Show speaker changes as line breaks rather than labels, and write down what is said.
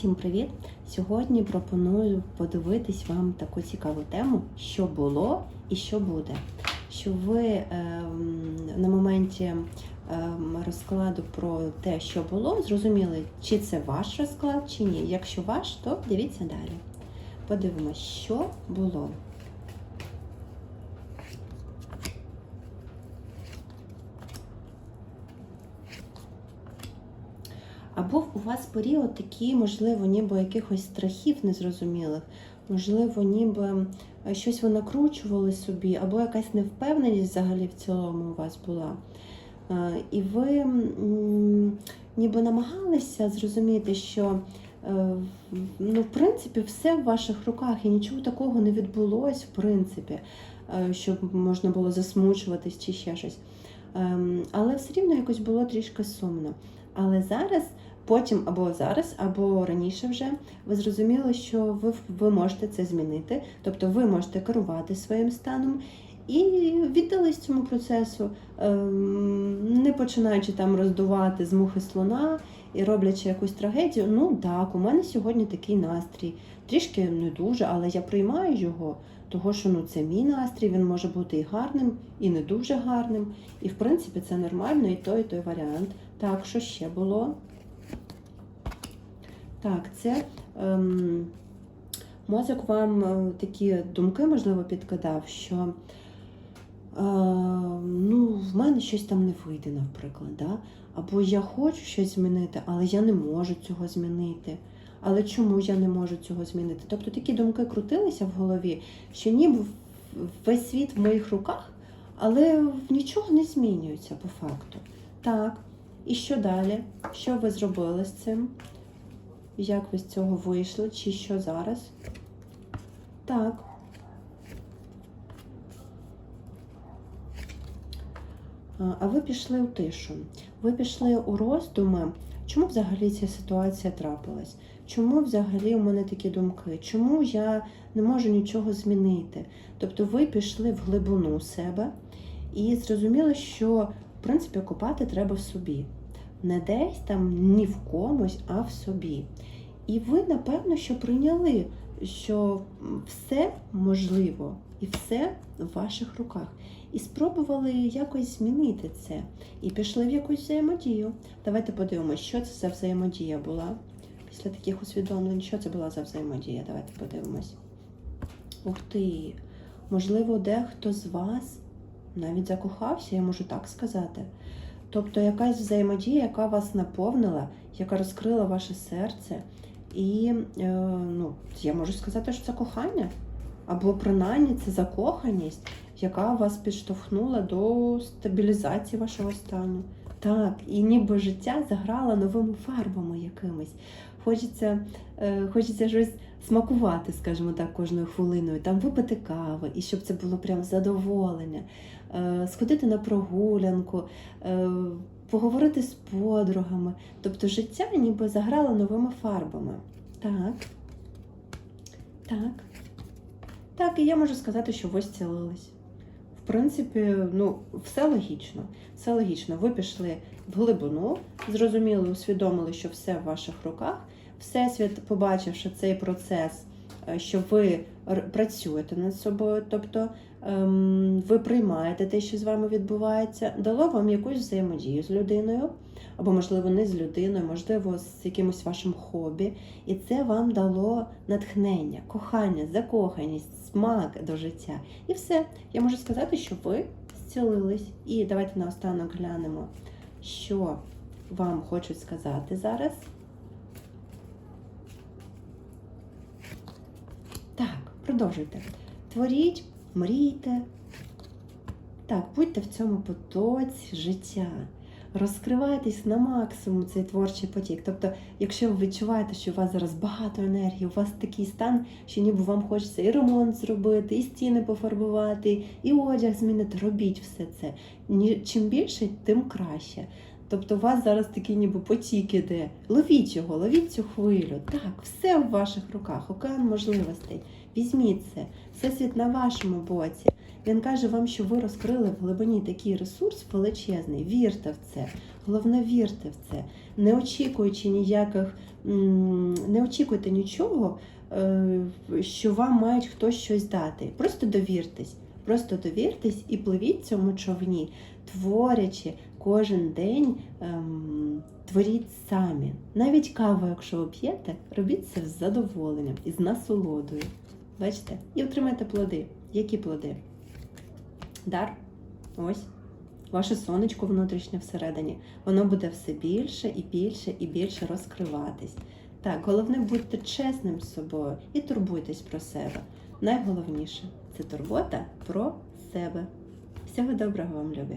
Всім привіт! Сьогодні пропоную подивитись вам таку цікаву тему, що було і що буде. Щоб ви е, на моменті е, розкладу про те, що було, зрозуміли, чи це ваш розклад, чи ні. Якщо ваш, то дивіться далі. Подивимось, що було. Або у вас період такий, можливо, ніби якихось страхів незрозумілих, можливо, ніби е, щось ви накручували собі, або якась невпевненість взагалі в цілому у вас була. Е, І ви ніби намагалися зрозуміти, що е, ну, в принципі все в ваших руках і нічого такого не відбулось, в принципі, щоб можна було засмучуватись чи ще щось. Ем, Але все рівно якось було трішки сумно. Але зараз, потім або зараз, або раніше вже ви зрозуміли, що ви, ви можете це змінити, тобто ви можете керувати своїм станом і віддались цьому процесу, ем, не починаючи там роздувати з мухи слона і роблячи якусь трагедію. Ну так, у мене сьогодні такий настрій. Трішки не дуже, але я приймаю його, того що ну, це мій настрій, він може бути і гарним, і не дуже гарним. І в принципі це нормально, і той, і той варіант. Так, що ще було? Так, це ем, мозок вам е, такі думки, можливо, підкидав, що е, ну, в мене щось там не вийде, наприклад. Да? Або я хочу щось змінити, але я не можу цього змінити. Але чому я не можу цього змінити? Тобто такі думки крутилися в голові, що ніби весь світ в моїх руках, але нічого не змінюється по факту. Так. І що далі? Що ви зробили з цим? Як ви з цього вийшли? Чи що зараз? Так. А ви пішли у тишу. Ви пішли у роздуми. Чому взагалі ця ситуація трапилась? Чому взагалі у мене такі думки? Чому я не можу нічого змінити? Тобто ви пішли в глибину себе і зрозуміли, що в принципі копати треба в собі. Не десь там ні в комусь, а в собі. І ви, напевно, що прийняли, що все можливо і все в ваших руках. І спробували якось змінити це. І пішли в якусь взаємодію. Давайте подивимося, що це за взаємодія була. Після таких усвідомлень, що це була за взаємодія? Давайте подивимось. Ух ти! Можливо, дехто з вас навіть закохався, я можу так сказати. Тобто якась взаємодія, яка вас наповнила, яка розкрила ваше серце. І е, ну, я можу сказати, що це кохання. Або принаймні це закоханість, яка вас підштовхнула до стабілізації вашого стану. Так, і ніби життя заграло новими фарбами якимись. Хочеться е, хочеться щось смакувати, скажімо так, кожною хвилиною, там випити кави, і щоб це було прям задоволення, е, сходити на прогулянку, е, поговорити з подругами. Тобто життя ніби заграло новими фарбами. Так. Так. Так, і я можу сказати, що ви зцілились. В принципі, ну, все логічно. Все логічно. Ви пішли в глибину, зрозуміли, усвідомили, що все в ваших руках. Всесвіт, побачивши цей процес, е, що ви працюєте над собою, тобто ви приймаєте те, що з вами відбувається, дало вам якусь взаємодію з людиною, або, можливо, не з людиною, можливо, з якимось вашим хобі. І це вам дало натхнення, кохання, закоханість, смак до життя. І все. Я можу сказати, що ви зцілились. І давайте наостанок глянемо, що вам хочуть сказати зараз. Так, продовжуйте. Творіть, мрійте. Так, будьте в цьому потоці життя. Розкривайтесь на максимум цей творчий потік. Тобто, якщо ви відчуваєте, що у вас зараз багато енергії, у вас такий стан, що ніби вам хочеться і ремонт зробити, і стіни пофарбувати, і одяг змінити, робіть все це. Чим більше, тим краще. Тобто, у вас зараз такий ніби потік іде. Ловіть його, ловіть цю хвилю. Так, все в ваших руках, океан можливостей. Візьміть це, всесвіт на вашому боці. Він каже вам, що ви розкрили в глибині такий ресурс величезний. Вірте в це. Головне, вірте в це, не очікуючи ніяких, не очікуйте нічого, е, що вам мають хтось щось дати. Просто довіртесь. Просто довіртесь і пливіть цьому човні, творячи кожен день, ем, творіть самі. Навіть каву, якщо п'єте, робіть це з задоволенням і з насолодою. Бачите? І отримайте плоди. Які плоди? Дар. Ось. Ваше сонечко внутрішнє всередині. Воно буде все більше і більше і більше розкриватись. Так, головне будьте чесним з собою і турбуйтесь про себе. Найголовніше це турбота про себе. Всього доброго вам, любі!